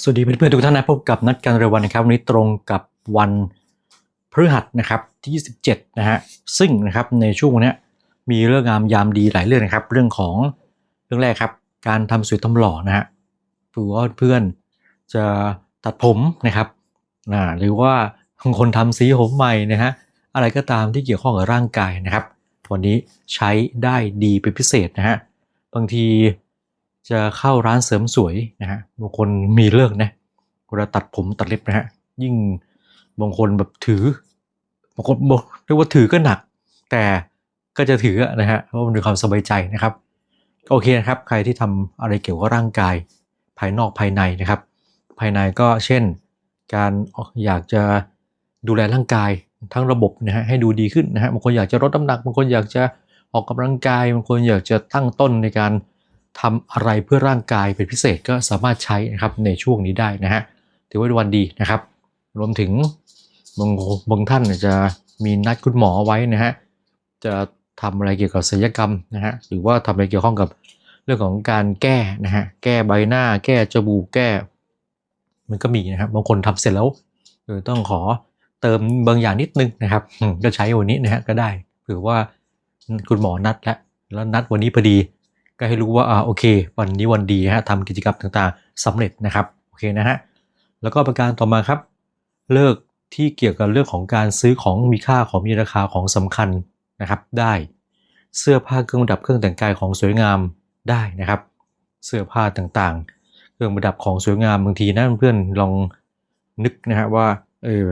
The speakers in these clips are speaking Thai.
สวัสดีเพื่อนๆทุกท่านนะพบกับนัดการเร็ววันนะครับวันนี้ตรงกับวันพฤหัสนะครับที่ 27 นะฮะซึ่งนะครับในช่วงนี้มีเรื่องงามยามดีหลายเรื่องนะครับ เรื่องของเรื่องแรกครับ การทำสวยทำหล่อนะฮะเผื่อว่าเพื่อนจะตัดผมนะครับอ่าหรือว่าบางคนทำสีผมใหม่นะฮะอะไรก็ตามที่เกี่ยวข้องกับร่างกายนะครับวันนี้ใช้ได้ดีเป็นพิเศษนะฮะบางที จะเข้าร้านเสริมสวยนะฮะบางคนมีเลิกนะเวลาตัดผมตัดเล็บนะฮะยิ่งบางคนแบบถือบางคนบอกเรียกว่าถือก็หนัก แต่ก็จะถือนะฮะเพราะมันมีความสบายใจนะครับโอเคนะครับ ใครที่ทำอะไรเกี่ยวกับร่างกายภายนอกภายในนะครับ ภายในก็เช่น การอยากจะดูแลร่างกายทั้งระบบนะฮะให้ดูดีขึ้นนะฮะบางคนอยากจะลดน้ำหนักบางคนอยากจะออกกำลังกายบางคนอยากจะตั้งต้นในการ ทำอะไรเพื่อร่างกายเป็นพิเศษก็สามารถใช้นะครับในช่วงนี้ได้นะฮะถือว่าวันดีนะครับ รวมถึงบางบางท่านจะมีนัดคุณหมอไว้นะฮะจะทำอะไรเกี่ยวกับศัลยกรรมนะฮะหรือว่าทำอะไรเกี่ยวข้องกับเรื่องของการแก้นะฮะแก้ใบหน้า แก้จมูกแก้ มันก็มีนะครับบางคนทำเสร็จแล้วเออต้องขอเติมบางอย่างนิดนึงนะครับก็ใช้วันนี้นะฮะก็ได้เผื่อว่าคุณหมอนัดแล้วแล้วนัดวันนี้พอดี ก็ให้รู้ว่าอ่าโอเค วันนี้วันดีฮะทำกิจกรรมต่างๆสำเร็จนะครับโอเคนะฮะแล้วก็ประการต่อมาครับ เลิกที่เกี่ยวกับเรื่องของการซื้อของมีค่าของมีราคาของสำคัญนะครับได้เสื้อผ้าเครื่องประดับเครื่องแต่งกายของสวยงามได้นะครับ เสื้อผ้าต่างๆ เครื่องประดับของสวยงามบางทีนะเพื่อนลองนึกนะฮะว่าเออ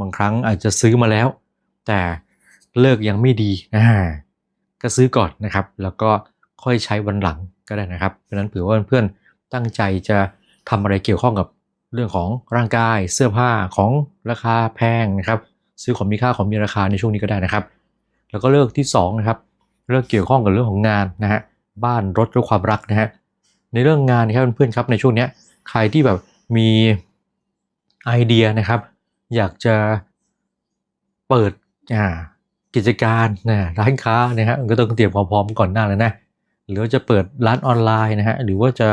บางครั้งอาจจะซื้อมาแล้ว แต่เลิกยังไม่ดีอ่าก็ซื้อก่อนนะครับ แล้วก็ ค่อยใช้วันหลังก็ได้นะครับเพราะนั้นเผื่อว่าเพื่อนๆตั้งใจจะทำอะไรเกี่ยวข้องกับเรื่องของร่างกายเสื้อผ้าของราคาแพงนะครับ ซื้อของมีค่าของมีราคาในช่วงนี้ก็ได้นะครับ แล้วก็เลิกที่สองนะครับเรื่องเกี่ยวข้องกับเรื่องของงานนะฮะบ้านรถหรือความรักนะฮะในเรื่องงานนะครับเพื่อนๆครับในช่วงนี้ใครที่แบบมีไอเดียนะครับ อยากจะเปิดกิจการนะร้านค้านะฮะก็ต้องเตรียมความพร้อมก่อนหน้าแล้วนะ หรือว่าจะเปิดร้านออนไลน์นะฮะหรือว่าจะ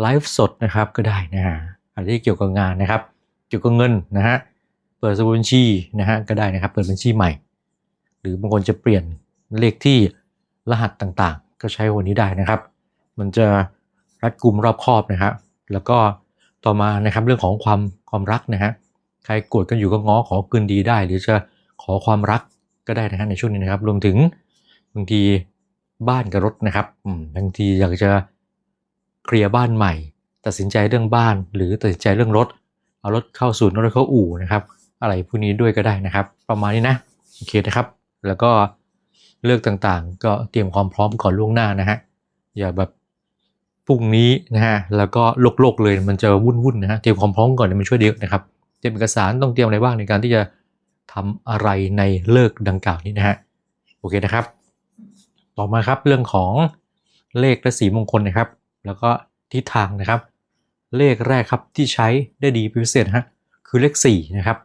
ไลฟ์สดนะครับก็ได้นะฮะอะไรที่เกี่ยวกับงานนะครับ เกี่ยวกับเงินนะฮะเปิดสมุดบัญชีนะฮะก็ได้นะครับ เปิดบัญชีใหม่ หรือบางคนจะเปลี่ยนเลขที่รหัสต่างๆ ก็ใช้วันนี้ได้นะครับ มันจะรัดกุมรอบคอบนะครับแล้วก็ต่อมานะครับเรื่องของความความรักนะฮะใครโกรธกันอยู่ก็ง้อขอคืนดีได้ หรือจะขอความรักก็ได้นะฮะในช่วงนี้นะครับ รวมถึงบางที บ้านกับรถนะครับบางทีอยากจะเคลียร์บ้านใหม่ ตัดสินใจเรื่องบ้าน หรือตัดสินใจเรื่องรถ เอารถเข้าศูนย์รถเข้าอู่นะครับ อะไรพวกนี้ด้วยก็ได้นะครับ ประมาณนี้นะโอเคนะครับ แล้วก็เลือกต่างๆ ก็เตรียมความพร้อมก่อนล่วงหน้านะฮะอย่าแบบพรุ่งนี้นะฮะแล้วก็โลกๆเลยมันจะวุ่นๆนะฮะเตรียมความพร้อมก่อนมันช่วยเยอะนะครับเตรียมเอกสารต้องเตรียมอะไรบ้างในการที่จะทำอะไรในเลิกดังกล่าวนี้นะฮะโอเคนะครับ ต่อมาครับเรื่องของเลขและสีมงคลนะครับ แล้วก็ทิศทางนะครับ เลขแรกครับที่ใช้ได้ดีพิเศษฮะคือเลข4นะครับ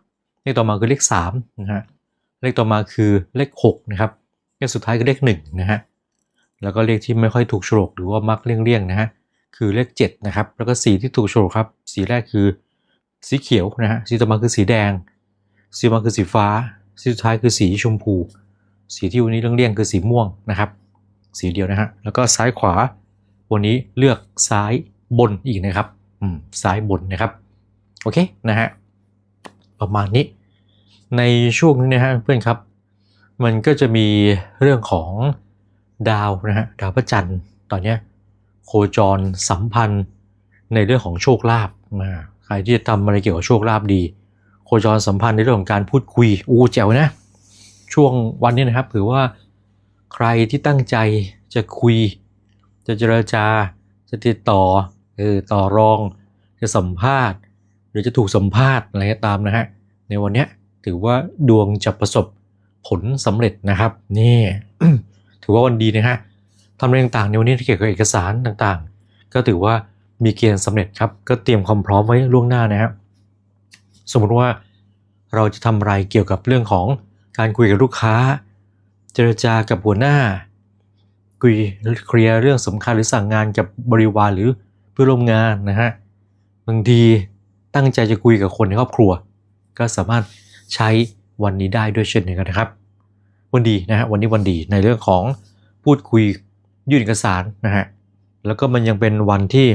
เลขต่อมาคือเลข3นะฮะเลขต่อมาคือเลข6นะครับเลขสุดท้ายคือเลข1นะฮะแล้วก็เลขที่ไม่ค่อยถูกโฉลกหรือว่ามักเลี่ยงๆนะฮะคือเลข7นะครับแล้วก็สีที่ถูกโฉลกครับ สีแรกคือสีเขียวนะฮะสีต่อมาคือสีแดง สีต่อมาคือสีฟ้า สีสุดท้ายคือสีชมพู สีที่วันนี้เลี่ยงๆคือสีม่วงนะครับ สีเดียวนะฮะ แล้วก็ซ้ายขวา วันนี้เลือกซ้ายบนอีกนะครับอืมซ้ายบนนะครับ โอเคนะฮะ ประมาณนี้ ในช่วงนี้นะฮะเพื่อนครับ มันก็จะมีเรื่องของดาวนะฮะ ดาวพระจันทร์ตอนเนี้ยโคจรสัมพันธ์ในเรื่องของโชคลาภนะใครที่จะทำอะไรเกี่ยวกับโชคลาภดี โคจรสัมพันธ์ในเรื่องของการพูดคุยอู้แจ๋วนะ ช่วงวันนี้นะครับถือว่า ใครที่ตั้งใจจะคุย จะเจรจา จะติดต่อเออต่อรอง จะสัมภาษณ์ หรือจะถูกสัมภาษณ์อะไรก็ตามนะฮะ ในวันนี้ถือว่าดวงจะประสบผลสำเร็จนะครับ นี่ถือว่าวันดีนะฮะทำอะไรต่างๆในวันนี้ที่เกี่ยวกับเอกสารต่างๆ ก็ถือว่ามีเกณฑ์สำเร็จครับ ก็เตรียมความพร้อมไว้ล่วงหน้านะครับสมมติว่าเราจะทำอะไรเกี่ยวกับเรื่องของการคุยกับลูกค้า เจรจากับหัวหน้าคุยเคลียร์เรื่องสำคัญหรือสั่งงานกับบริวารหรือเพื่อนร่วมงานนะฮะบางทีตั้งใจจะคุยกับคนในครอบครัว ก็สามารถใช้วันนี้ได้ด้วยเช่นเดียวกันนะครับ วันดีนะฮะวันนี้วันดีในเรื่องของพูดคุยยื่นเอกสารนะฮะแล้วก็มันยังเป็นวันที่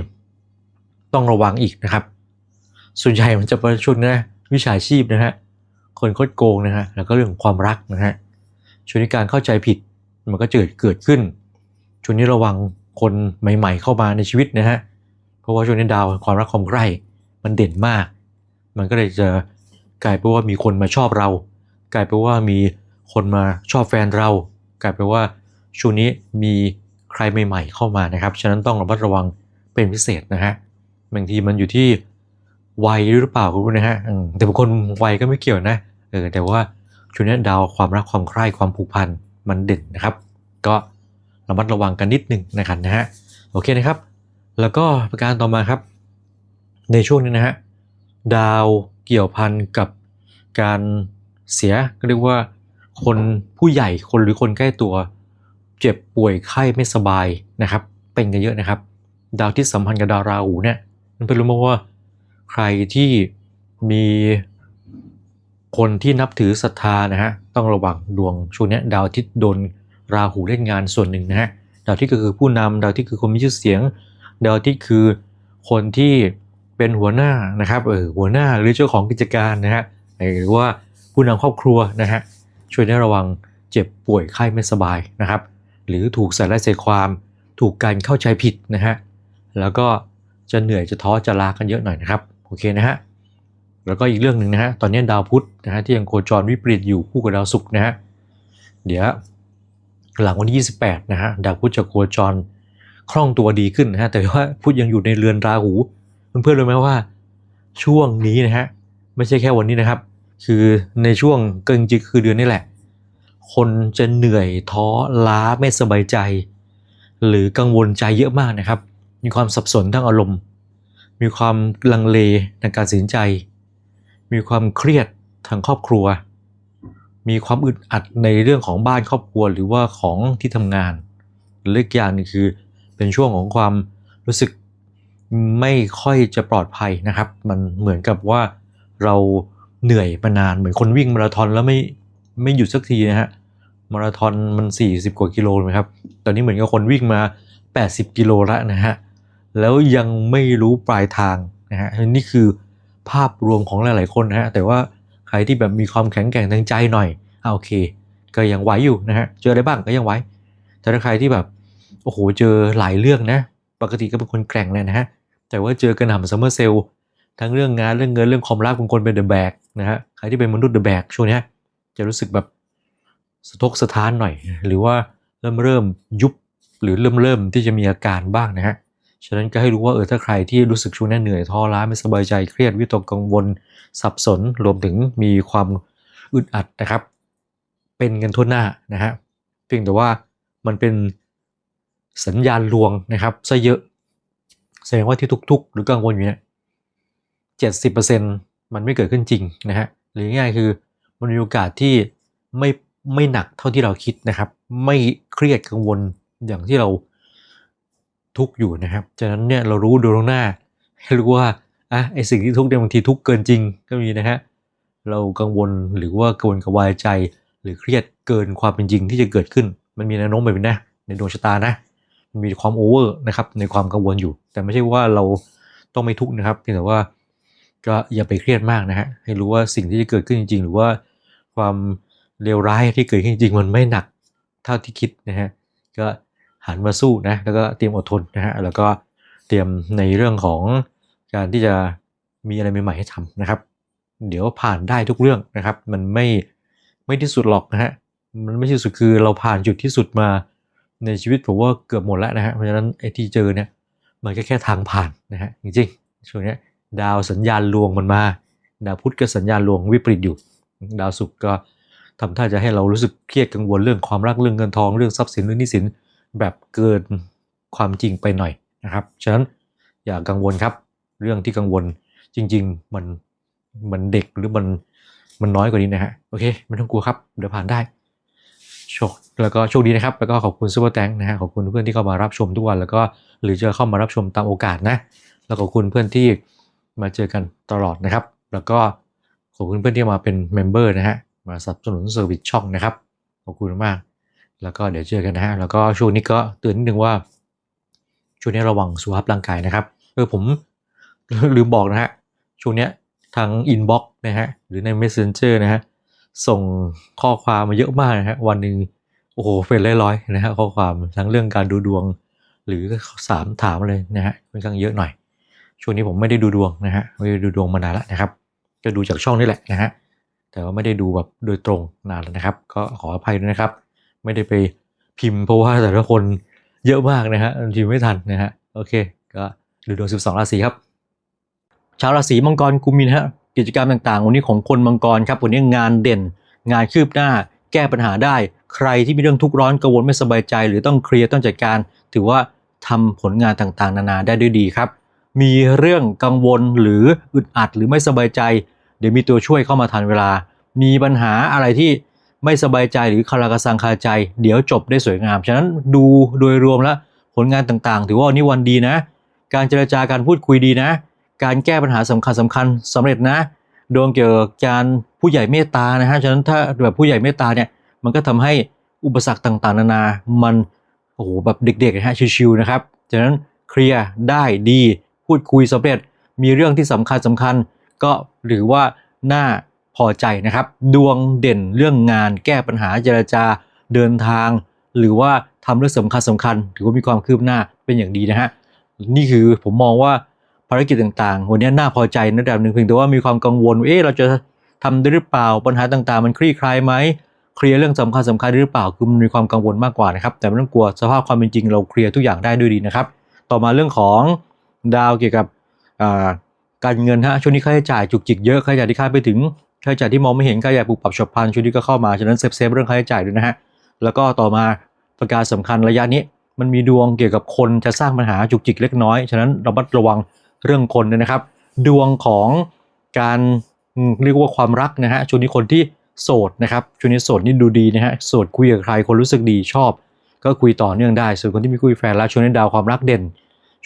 ต้องระวังอีกนะครับ ส่วนใหญ่มันจะเป็นช่วงนะวิชาชีพนะฮะคนโคดโกงนะฮะแล้วก็เรื่องความรักนะฮะ ช่วงนี้การเข้าใจผิดมันก็เกิดเกิดขึ้นช่วงนี้ระวังคนใหม่ ๆ เข้ามาในชีวิตนะฮะเพราะว่าช่วงนี้ดาวความรักความใกล้มันเด่นมาก มันก็เลยจะกลายเป็นว่ามีคนมาชอบเรา กลายเป็นว่ามีคนมาชอบแฟนเรา กลายเป็นว่าช่วงนี้มีใครใหม่ๆเข้ามานะครับ ฉะนั้นต้องระมัดระวังเป็นพิเศษนะฮะบางทีมันอยู่ที่วัยหรือเปล่าคุณนะฮะแต่บางคนวัยก็ไม่เกี่ยวนะเออแต่ว่า ช่วงนี้ดาวความรักความใคร่ความผูกพันมันเด่นนะครับ ก็ระมัดระวังกันนิดหนึ่งนะครับนะฮะโอเคนะครับ แล้วก็ประการต่อมาครับ ในช่วงนี้นะฮะดาวเกี่ยวพันกับการเสียก็เรียกว่าคนผู้ใหญ่คนหรือคนใกล้ตัว เจ็บป่วยไข้ไม่สบายนะครับ เป็นกันเยอะนะครับ ดาวที่สัมพันธ์กับดาวราหูเนี่ยมันเป็นรู้มาว่าใครที่มี คนที่นับถือศรัทธานะฮะต้องระวังดวงช่วงนี้ดาวอาที่โดนราหูเล่นงานส่วนหนึ่งนะฮะดาวที่ก็คือผู้นำดาวที่คือคนมีชื่อเสียง ดาวที่คือคนที่เป็นหัวหน้านะครับเออหัวหน้าหรือเจ้าของกิจการนะฮะหรือว่าผู้นำครอบครัวนะฮะช่วยได้ระวังเจ็บป่วยไข้ไม่สบายนะครับ หรือถูกใส่ร้ายใส่ความ ถูกการเข้าใจผิดนะฮะแล้วก็จะเหนื่อยจะท้อจะลากันเยอะหน่อยนะครับโอเคนะฮะ แล้วก็อีกเรื่องหนึ่งนะฮะตอนนี้ดาวพุธนะฮะที่ยังโคจรวิปริตอยู่คู่กับดาวศุกร์นะฮะเดี๋ยวหลังวันที่ 28 นะฮะดาวพุธจะโคจรคล่องตัวดีขึ้นนะฮะแต่ว่าพุธยังอยู่ในเรือนราหูเพื่อนๆรู้ไหมว่าช่วงนี้นะฮะไม่ใช่แค่วันนี้นะครับ คือในช่วงเกินจิกคือเดือนนี้แหละ คนจะเหนื่อยท้อล้าไม่สบายใจ หรือกังวลใจเยอะมากนะครับ มีความสับสนทางอารมณ์ มีความลังเลในการตัดสินใจ มีความเครียดทางครอบครัว มีความอึดอัดในเรื่องของบ้านครอบครัวหรือว่าของที่ทำงานหรืออีกอย่างหนึงคือเป็นช่วงของความรู้สึกไม่ค่อยจะปลอดภัยนะครับ มันเหมือนกับว่าเราเหนื่อยมานานเหมือนคนวิ่งมาราธอนแล้วไม่ไม่หยุดสักทีนะฮะมาราธอนมัน 40 กว่ากิโลไหมครับ ตอนนี้เหมือนกับคนวิ่งมา 80 กิโลแล้วนะฮะ แล้วยังไม่รู้ปลายทางนะฮะ นี่คือ ภาพรวมของหลาย ๆ คนนะฮะ แต่ว่าใครที่แบบมีความแข็งแกร่งทางใจหน่อยอ่าโอเค ก็ยังไหวอยู่นะฮะ เจออะไรบ้างก็ยังไหว แต่ถ้าใครที่แบบ โอ้โห เจอหลายเรื่องนะ ปกติก็เป็นคนแกร่งเลยนะฮะ แต่ว่าเจอกระหน่ำซัมเมอร์เซลทั้งเรื่องงานเรื่องเงินเรื่องความรักบางคนเป็นเดอะแบกนะฮะ ใครที่เป็นมนุษย์เดอะแบกช่วงนี้จะรู้สึกแบบสะทกสะท้านหน่อย หรือว่าเริ่มเริ่มยุบหรือเริ่มเริ่มที่จะมีอาการบ้างนะฮะ ฉะนั้นก็ให้รู้ว่าเออถ้าใครที่รู้สึกช่วงนี้เหนื่อยท้อล้าไม่สบายใจเครียดวิตกกังวล สับสนรวมถึงมีความอึดอัดนะครับ เป็นกันทั่วหน้านะฮะเพียงแต่ว่ามันเป็นสัญญาณลวงนะครับซะเยอะ แสดงว่าที่ทุกข์ๆหรือกังวลอยู่เนี่ยเจ็ดสิบเปอร์เซ็นต์มันไม่เกิดขึ้นจริงนะฮะหรือง่ายๆคือมันมีโอกาสที่ไม่ไม่หนักเท่าที่เราคิดนะครับ ไม่เครียดกังวลอย่างที่เรา ทุกข์อยู่นะครับฉะนั้นเนี่ยเรารู้ดูตรงหน้า ให้รู้ว่าอะไอสิ่งที่ทุกข์เนี่ยบางทีทุกข์เกินจริงก็มีนะฮะเรากังวลหรือว่ากังวลกระวายใจ หรือเครียดเกินความเป็นจริงที่จะเกิดขึ้น มันมีแนวโน้มแบบนี้นะในดวงชะตานะมันมีความโอเวอร์นะครับในความกังวลอยู่ แต่ไม่ใช่ว่าเราต้องไม่ทุกข์นะครับเพียงแต่ว่าก็อย่าไปเครียดมากนะฮะให้รู้ว่าสิ่งที่จะเกิดขึ้นจริง ๆ หรือว่าความเลวร้ายที่เกิดขึ้นจริงมันไม่หนักเท่าที่คิดนะฮะก็ หันมาสู้นะแล้วก็เตรียมอดทนนะฮะแล้วก็เตรียมในเรื่องของการที่จะมีอะไรใหม่ๆให้ทำนะครับ เดี๋ยวผ่านได้ทุกเรื่องนะครับ มันไม่ไม่ที่สุดหรอกนะฮะมันไม่ที่สุดคือเราผ่านจุดที่สุดมาในชีวิตผมว่าเกือบหมดแล้วนะฮะเพราะฉะนั้นไอ้ที่เจอเนี่ยมันก็แค่ทางผ่านนะฮะจริงๆช่วงนี้ดาวสัญญาณลวงมันมา ดาวพุธก็สัญญาณลวงวิปริตอยู่ ดาวศุกร์ก็ทำท่าจะให้เรารู้สึกเครียดกังวลเรื่องความรักเรื่องเงินทองเรื่องทรัพย์สินเรื่องหนี้สิน แบบเกินความจริงไปหน่อยนะครับ ฉะนั้นอย่ากังวลครับ เรื่องที่กังวลจริง ๆ มันมันเด็กหรือมันมันน้อยกว่านี้นะฮะโอเคไม่ต้องกลัวครับเดี๋ยวผ่านได้โชคแล้วก็โชคดีนะครับ แล้วก็ขอบคุณซูเปอร์แตงนะฮะขอบคุณเพื่อนที่เข้ามารับชมทุกวัน แล้วก็หรือจะเข้ามารับชมตามโอกาสนะ แล้วขอบคุณเพื่อนที่มาเจอกันตลอดนะครับ แล้วก็ขอบคุณเพื่อนที่มาเป็นเมมเบอร์นะฮะมาสนับสนุนเซอร์วิสช่องนะครับขอบคุณมาก แล้วก็เดี๋ยวเจอกันนะฮะแล้วก็ช่วงนี้ก็เตือนนิดนึงว่าช่วงนี้ระวังสุขภาพร่างกายนะครับเออผมลืมบอกนะฮะช่วงเนี้ยทางอินบ็อกซ์นะฮะหรือใน Messenger นะฮะส่งข้อความมาเยอะมากนะฮะวันหนึ่งโอ้โหเป็นร้อยๆนะฮะข้อความทั้งเรื่องการดูดวง หรือสามถามเลยนะฮะค่อนข้างเยอะหน่อย ช่วงนี้ผมไม่ได้ดูดวงนะฮะไม่ได้ดูดวงมานานแล้วนะครับก็ดูจากช่องนี่แหละนะฮะแต่ว่าไม่ได้ดูแบบโดยตรงนานแล้วนะครับ ก็ขออภัยด้วยนะครับ ไม่ได้ไปพิมพ์ เพราะว่าแต่ละคนเยอะมากนะฮะพิมพ์ไม่ทันนะฮะโอเค ก็ดูดวง 12 ราศีครับ ชาวราศีมังกรกุมมีนะฮะกิจกรรมต่างๆ วันนี้ของคนมังกรครับวันนี้งานเด่น งานคืบหน้า แก้ปัญหาได้ ใครที่มีเรื่องทุกข์ร้อนกังวลไม่สบายใจ หรือต้องเคลียร์ต้องจัดการ ถือว่าทำผลงานต่างๆ นานาได้ด้วยดีครับ มีเรื่องกังวลหรืออึดอัดหรือไม่สบายใจ เดี๋ยวมีตัวช่วยเข้ามาทันเวลา มีปัญหาอะไรที่ ไม่สบายใจหรือคาราคาซังคาใจ เดี๋ยวจบได้สวยงาม ฉะนั้นดูโดยรวมแล้วผลงานต่างๆ ถือว่านนี้วันดีนะ การเจรจาการพูดคุยดีนะ การแก้ปัญหาสำคัญสำคัญสำเร็จนะดวงเกี่ยวกับการผู้ใหญ่เมตตานะฮะฉะนั้นถ้าแบบผู้ใหญ่เมตตาเนี่ยมันก็ทำให้อุปสรรคต่างๆ นานา มันโอ้โหแบบเด็กๆนะฮะชิวๆนะครับฉะนั้นเคลียร์ได้ดีพูดคุยสำเร็จมีเรื่องที่สำคัญสำคัญ ก็หรือว่าหน่า พอใจนะครับ ดวงเด่นเรื่องงาน แก้ปัญหาเจรจาเดินทาง หรือว่าทำเรื่องสำคัญสำคัญถือว่ามีความคืบหน้าเป็นอย่างดีนะฮะนี่คือผมมองว่าภารกิจต่างๆ วันนี้น่าพอใจในระดับหนึ่งเพียงแต่ว่ามีความกังวลเอ๊ะเราจะทำได้หรือเปล่าปัญหาต่างๆ มันคลี่คลายไหมเคลียร์เรื่องสำคัญสำคัญหรือเปล่าคือมันมีความกังวลมากกว่านะครับ แต่ไม่ต้องกลัวสภาพความเป็นจริงเราเคลียร์ทุกอย่างได้ด้วยดีนะครับ ต่อมาเรื่องของดาวเกี่ยวกับการเงินฮะช่วงนี้ค่าใช้จ่ายจุกจิกเยอะค่าใช้จ่ายที่คาดไปถึง ค่าใช้จ่ายที่มองไม่เห็นค่าใช้จ่ายปรับปรับฉับพลันช่วงนี้ก็เข้ามาฉะนั้นเซฟเซฟเรื่องค่าใช้จ่ายด้วยนะฮะแล้วก็ต่อมาประการสำคัญระยะนี้ มันมีดวงเกี่ยวกับคนจะสร้างปัญหาจุกจิกเล็กน้อยฉะนั้นระมัดระวังเรื่องคนนะครับ ดวงของการเรียกว่าความรักนะฮะช่วงนี้คนที่โสดนะครับช่วงนี้โสดนี่ดูดีนะฮะโสดคุยกับใครคนรู้สึกดีชอบ ก็คุยต่อเนื่องได้ ส่วนคนที่มีคุยแฟนแล้วช่วงนี้ดาวความรักเด่น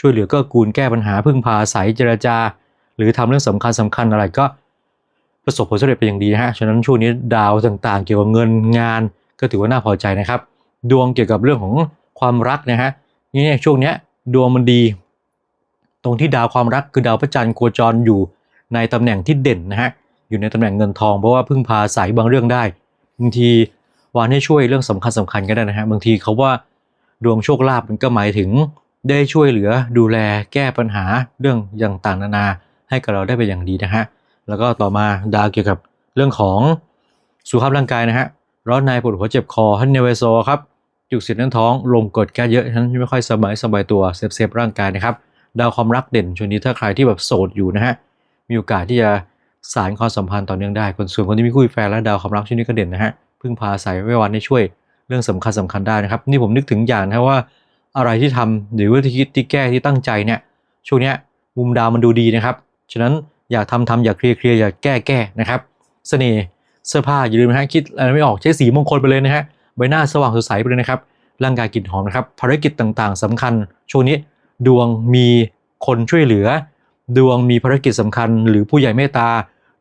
ช่วยเหลือก็กูลแก้ปัญหาพึ่งพาอาศัยเจรจา หรือทำเรื่องสำคัญสำคัญอะไรก็ ประสบผลสำเร็จเป็นอย่างดีนะฮะ ฉะนั้นช่วงนี้ดาวต่างๆ เกี่ยวกับเงินงานก็ถือว่าน่าพอใจนะครับ ดวงเกี่ยวกับเรื่องของความรักนะฮะนี่เนี่ยช่วงเนี้ยดวงมันดี ตรงที่ดาวความรักคือดาวพระจันทร์โคจรอยู่ในตำแหน่งที่เด่นนะฮะอยู่ในตำแหน่งเงินทองเพราะว่าพึ่งพาอายบางเรื่องได้บางทีวานให้ช่วยเรื่องสำคัญสำคัญก็ได้นะฮะบางทีเขาว่าดวงโชคลาภมันก็หมายถึงได้ช่วยเหลือดูแลแก้ปัญหาเรื่องอย่างต่างๆนานา ให้กับเราได้เป็นอย่างดีนะฮะ แล้วก็ต่อมาดาวเกี่ยวกับเรื่องของสุขภาพร่างกายนะฮะร้อนในปวดหัวเจ็บคอฮันเนเวโซครับจุกเสียดแน่นท้องลมกดแก้เยอะฉะนั้นไม่ค่อยสบายสบายตัวเซฟเซฟร่างกายนะครับดาวความรักเด่นช่วงนี้ถ้าใครที่แบบโสดอยู่นะฮะมีโอกาสที่จะสารความสัมพันธ์ต่อเนื่องได้คนส่วนคนที่มีคู่แฟนและดาวความรักช่วงนี้ก็เด่นนะฮะพึ่งพาอาศัยไว้วันให้ช่วยเรื่องสำคัญสำคัญได้นะครับ นี่ผมนึกถึงอย่างนะว่าอะไรที่ทำหรือว่าที่คิดที่แก้ที่ตั้งใจเนี่ยช่วงนี้มุมดาวมันดูดีนะครับ ฉะนั้น อยากทำทำอยากเคลียร์เคลียร์อยากแก้แก้นะครับ เสน่ห์เสื้อผ้าอย่าลืมนะฮะคิดอะไรไม่ออกใช้สีมงคลไปเลยนะฮะใบหน้าสว่างสดใสไปเลยนะครับร่างกายกลิ่นหอมนะครับภารกิจต่างๆสำคัญ ช่วงนี้ดวงมีคนช่วยเหลือ ดวงมีภารกิจสำคัญ หรือผู้ใหญ่เมตตา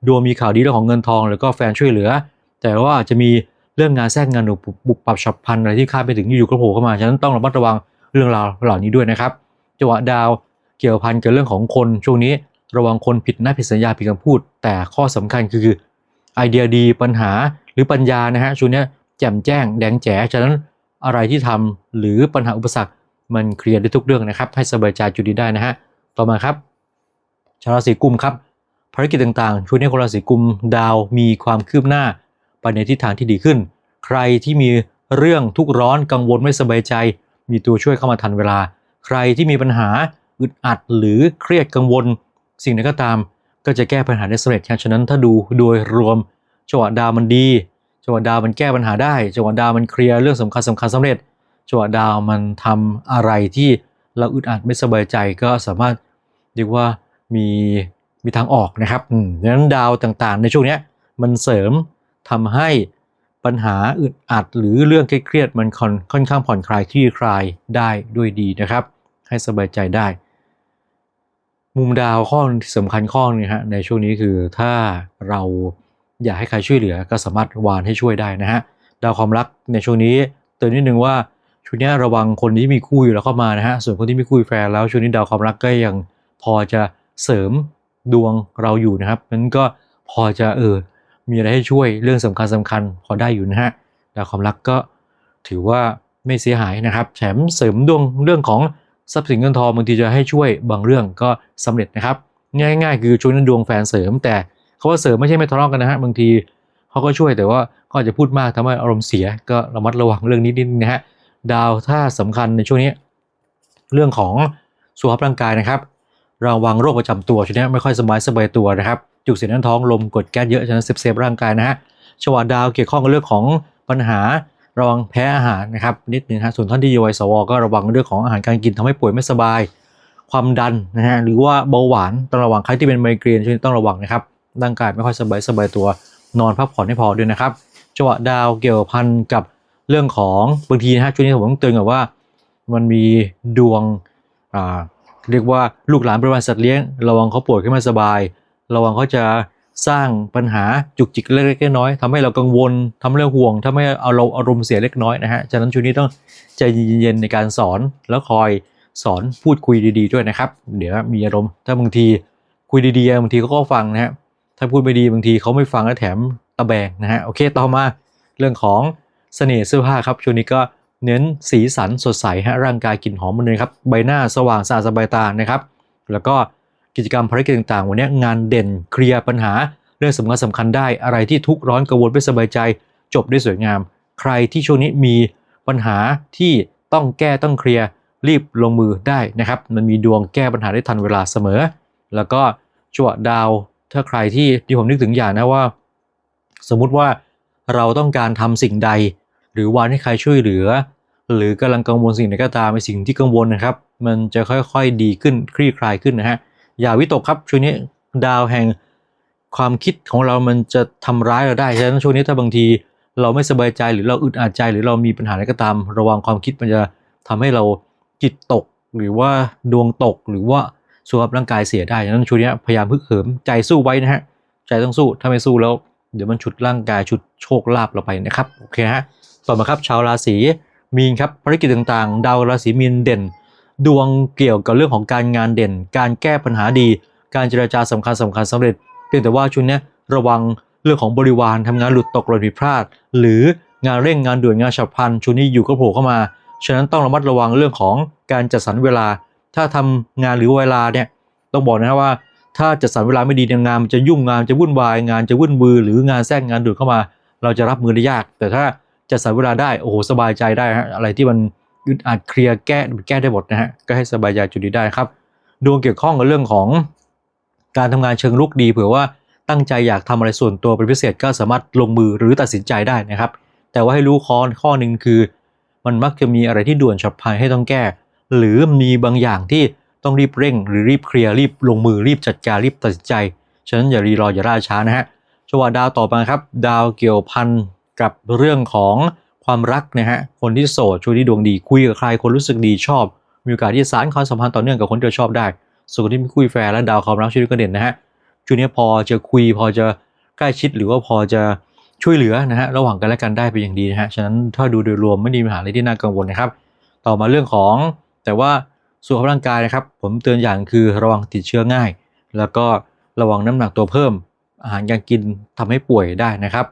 ดวงมีข่าวดีเรื่องของเงินทอง แล้วก็แฟนช่วยเหลือ แต่ว่าอาจจะมีเรื่องงานแทรกงานหรือบุกปรับฉับพันอะไรที่คาดไม่ถึงอยู่ๆก็โผล่เข้ามาฉะนั้นต้องระมัดระวังเรื่องราวเหล่านี้ด้วยนะครับจังหวะดาวเกี่ยวพันกับเรื่องของคนช่วงนี้ ระวังคนผิดน้าผิดสัญญาผิดคำพูด แต่ข้อสำคัญคือไอเดียดีปัญหาหรือปัญญานะฮะช่วงนี้แจ่มแจ้งแดงแจ๋ฉะนั้นอะไรที่ทำหรือปัญหาอุปสรรคมันเคลียร์ได้ทุกเรื่องนะครับ ให้สบายใจจุดนี้ได้นะฮะต่อมาครับชาวราศีกุมครับภารกิจต่างๆช่วงนี้คนราศีกุมดาวมีความคืบหน้าไปในทิศทางที่ดีขึ้น ใครที่มีเรื่องทุกข์ร้อนกังวลไม่สบายใจ มีตัวช่วยเข้ามาทันเวลา ใครที่มีปัญหาอึดอัดหรือเครียดกังวล สิ่งใดก็ตามก็จะแก้ปัญหาได้สำเร็จครับฉะนั้นถ้าดูโดยรวมจังหวะดาวมันดีจังหวะดาวมันแก้ปัญหาได้จังหวะดาวมันเคลียร์เรื่องสำคัญสำคัญสำเร็จจังหวะดาวมันทำอะไรที่เราอึดอัดไม่สบายใจก็สามารถเรียกว่ามีมีทางออกนะครับดังนั้นดาวต่างๆ ในช่วงนี้มันเสริมทำให้ปัญหาอึดอัดหรือเรื่องเครียดมันค่อนค่อนข้างผ่อนคลายคลี่คลายได้ด้วยดีนะครับ ให้สบายใจได้ มุมดาวข้อหนึ่งที่สำคัญข้อนึงฮะในช่วงนี้คือถ้าเราอยากให้ใครช่วยเหลือก็สามารถวานให้ช่วยได้นะฮะดาวความรักในช่วงนี้เตือนนิดนึงว่าช่วงนี้ระวังคนที่มีคู่อยู่แล้วเข้ามานะฮะส่วนคนที่มีคู่แฟนแล้วช่วงนี้ดาวความรักก็ยังพอจะเสริมดวงเราอยู่นะครับนั้นก็พอจะเออมีอะไรให้ช่วยเรื่องสำคัญสำคัญพอได้อยู่นะฮะดาวความรักก็ถือว่าไม่เสียหายนะครับ แถมเสริมดวงเรื่องของ ทรัพย์สินเงินทองบางทีจะให้ช่วยบางเรื่องก็สำเร็จนะครับง่ายๆ คือช่วงนั้นดวงแฟนเสริม แต่เขาว่าเสริมไม่ใช่ไม่ทะเลาะกันนะฮะบางทีเขาก็ช่วยแต่ว่าก็อาจจะพูดมากทำให้อารมณ์เสียก็ระมัดระวังเรื่องนี้นิดนึงนะฮะดาวถ้าสำคัญในช่วงนี้ เรื่องของสุขภาพร่างกายนะครับระวังโรคประจำตัวช่วงนี้ไม่ค่อยสบายสบายตัวนะครับจุกเสียดแน่นท้องลมกดแก๊สเยอะฉะนั้นเซฟเซฟร่างกายนะฮะชวาดาวเกี่ยวข้องกับเรื่องของปัญหา ระวังแพ้อาหารนะครับนิดนึงฮะส่วนท่านที่อยู่วัยสวก็ระวังเรื่องของอาหารการกินทำให้ป่วยไม่สบาย ความดันนะฮะหรือว่าเบาหวานต้องระวังใครที่เป็นไมเกรนช่วงนี้ต้องระวังนะครับร่างกายไม่ค่อยสบายสบายตัวนอนพักผ่อนให้พอด้วยนะครับจังหวะดาวเกี่ยวพันกับเรื่องของบางทีนะฮะช่วงนี้ผมต้องเตือนกับว่า มันมีดวงอ่าเรียกว่าลูกหลานบริวารสัตว์เลี้ยง ระวังเขาป่วยขึ้นมาสบาย ระวังเขาจะ สร้างปัญหาจุกจิกเล็กๆน้อยๆทำให้เรากังวลทำให้เราห่วงทำให้เอาเราอารมณ์เสียเล็กน้อยนะฮะ ฉะนั้นช่วงนี้ต้องใจเย็นๆในการสอนแล้วคอยสอนพูดคุยดีๆด้วยนะครับ เดี๋ยวมีอารมณ์ ถ้าบางทีคุยดีๆบางทีเขาก็ฟังนะฮะ ถ้าพูดไม่ดีบางทีเขาไม่ฟังแล้วแถมตะแบงนะฮะ โอเค ต่อมาเรื่องของเสน่ห์เสื้อผ้าครับ ช่วงนี้ก็เน้นสีสันสดใสฮะ ร่างกายกลิ่นหอมมันเลยครับ ใบหน้าสว่างสะอาดสบายตานะครับ แล้วก็ กิจกรรมภารกิจต่างๆ วันนี้งานเด่นเคลียร์ปัญหาเรื่องสำคัญสำคัญได้อะไรที่ทุกข์ร้อนกังวลไม่สบายใจ จบได้สวยงาม ใครที่ช่วงนี้มีปัญหาที่ต้องแก้ต้องเคลียร์รีบลงมือได้นะครับ มันมีดวงแก้ปัญหาได้ทันเวลาเสมอ แล้วก็จั่วดาวถ้าใครที่ที่ผมนึกถึงอย่างนะว่า สมมุติว่าเราต้องการทำสิ่งใด หรือวานให้ใครช่วยเหลือ หรือกำลังกังวลสิ่งใดก็ตามในสิ่งที่กังวลนะครับ มันจะค่อยๆดีขึ้นคลี่คลายขึ้นนะฮะ อย่าวิตกครับช่วงนี้ดาวแห่งความคิดของเรามันจะทำร้ายเราได้ฉะนั้นช่วงนี้ถ้าบางทีเราไม่สบายใจหรือเราอึดอัดใจหรือเรามีปัญหาอะไรก็ตาม ระวังความคิดมันจะทำให้เราจิตตก หรือว่าดวงตกหรือว่าสุขภาพร่างกายเสียได้ฉะนั้นช่วงนี้พยายามพึกเหิมใจสู้ไว้นะฮะใจต้องสู้ถ้าไม่สู้แล้ว เดี๋ยวมันฉุดร่างกายฉุดโชคลาภเราไปนะครับโอเคฮะต่อมาครับชาวราศีมีนครับภารกิจต่างๆ ดาวราศีมีนเด่น ดวงเกี่ยวกับเรื่องของการงานเด่น การแก้ปัญหาดี การเจรจาสำคัญสำคัญสำเร็จเพียงแต่ว่าช่วงเนี้ยระวังเรื่องของบริวารทำงานหลุดตกหล่นผิดพลาด หรืองานเร่งงานด่วนงานฉับพลันช่วงนี้อยู่ก็โผล่เข้ามา ฉะนั้นต้องระมัดระวังเรื่องของการจัดสรรเวลา ถ้าทำงานหรือเวลาเนี่ยต้องบอกนะครับว่า ถ้าจัดสรรเวลาไม่ดีเนี่ยงานมันจะยุ่งงานจะวุ่นวายงานจะวุ่นวือหรืองานแทรกงานด่วนเข้ามา เราจะรับมือได้ยาก แต่ถ้าจัดสรรเวลาได้โอ้โหสบายใจได้ฮะอะไรที่มัน อึดอัดเคลียร์แก้แก้ได้หมดนะฮะก็ให้สบายใจจุดนี้ได้ครับ ดวงเกี่ยวข้องกับเรื่องของการทำงานเชิงลุกดีเผื่อว่าตั้งใจอยากทำอะไรส่วนตัวเป็นพิเศษก็สามารถลงมือหรือตัดสินใจได้นะครับ แต่ว่าให้รู้ข้อข้อหนึ่งคือ มันมักจะมีอะไรที่ด่วนฉับพลันให้ต้องแก้ หรือมีบางอย่างที่ต้องรีบเร่ง หรือรีบเคลียร์รีบลงมือรีบจัดการรีบตัดสินใจฉะนั้นอย่ารีรออย่าล่าช้านะฮะชวาดาวต่อมาครับ ดาวเกี่ยวพันกับเรื่องของ ความรักนะฮะคนที่โสดช่วงนี้ดวงดีคุยกับใครคนรู้สึกดีชอบ มีโอกาสที่สารความสัมพันธ์ต่อเนื่องกับคนที่เราชอบได้ ส่วนคนที่ไม่คุยแฟนและดาวความรักช่วงนี้ก็เด่นนะฮะช่วงนี้พอจะคุยพอจะใกล้ชิดหรือว่าพอจะช่วยเหลือนะฮะระหว่างกันและกันได้เป็นอย่างดีนะฮะฉะนั้นถ้าดูโดยรวมไม่มีปัญหาอะไรที่น่ากังวลนะครับ ต่อมาเรื่องของแต่ว่าสุขภาพร่างกายนะครับ ผมเตือนอย่างคือระวังติดเชื้อง่าย แล้วก็ระวังน้ำหนักตัวเพิ่ม อาหารการกินทำให้ป่วยได้นะครับ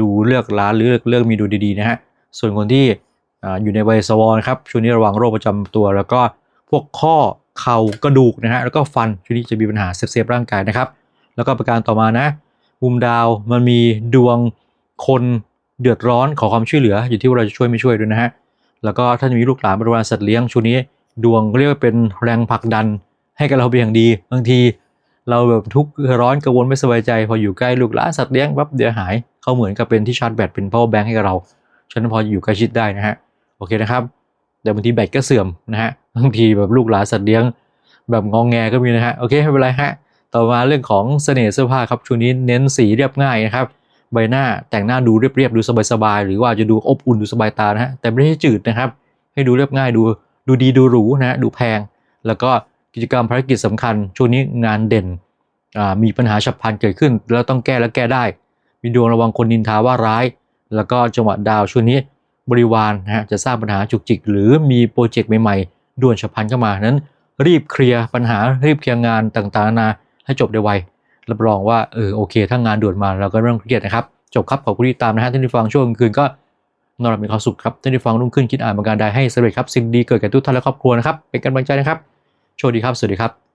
ดูเลือกร้านเลือกเลือกมีดูดีๆนะฮะส่วนคนที่อยู่ในวัยสวนครับช่วงนี้ระวังโรคประจำตัว แล้วก็พวกข้อเข่ากระดูกนะฮะแล้วก็ฟันช่วงนี้จะมีปัญหาเซฟเซฟร่างกายนะครับ แล้วก็ประการต่อมานะมุมดาวมันมีดวงคนเดือดร้อนขอความช่วยเหลือ อยู่ที่ว่าเราจะช่วยไม่ช่วยด้วยนะฮะแล้วก็ถ้ามีลูกหลานบริวารสัตว์เลี้ยงช่วงนี้ดวงเรียกว่าเป็นแรงผลักดันให้กับเราเป็นอย่างดีบางที เราแบบทุกข์ร้อนกังวลไม่สบายใจ พออยู่ใกล้ลูกหลานสัตว์เลี้ยงปั๊บเดี๋ยวหาย เขาเหมือนกับเป็นที่ชาร์จแบตเป็น power bank ให้กับเรา ฉะนั้นพออยู่ใกล้ชิดได้นะฮะ โอเคนะครับ แต่บางทีแบตก็เสื่อมนะฮะ บางทีแบบลูกหลานสัตว์เลี้ยง แบบงองแงก็มีนะฮะ โอเคไม่เป็นไรฮะ ต่อมาเรื่องของเสน่ห์เสื้อผ้าครับช่วงนี้เน้นสีเรียบง่ายนะครับ ใบหน้าแต่งหน้าดูเรียบๆดูสบายๆ หรือว่าจะดูอบอุ่นดูสบายตานะฮะ แต่ไม่ให้จืดนะครับ ให้ดูเรียบง่ายดูดูดีดูหรูนะฮะดูแพง แล้วก็กิจกรรมภารกิจสำคัญ ช่วงนี้งานเด่นอ่ามีปัญหาฉับพลันเกิดขึ้น แล้วต้องแก้และแก้ได้ มีดวงระวังคนนินทาว่าร้าย แล้วก็จังหวะดาวช่วงนี้บริวารนะฮะจะสร้างปัญหาจุกจิก หรือมีโปรเจกต์ใหม่ๆด่วนฉับพลันเข้ามานั้น รีบเคลียร์ปัญหารีบเคลียร์งานต่างๆนานาให้จบได้ไวรับรองว่าเออโอเค ถ้างานด่วนมาเราก็เริ่มเครียดนะครับ จบครับขอบคุณที่ตามนะฮะท่านที่ฟังช่วงคืนก็นอนหลับมีความสุขครับท่านที่ฟังรุ่งขึ้นคิดอ่านประการใดให้สำเร็จครับสิ่งดีเกิดแก่ทุกท่านและครอบครัวนะครับเป็นกำลังใจนะครับโชคดีครับสวัสดีครับ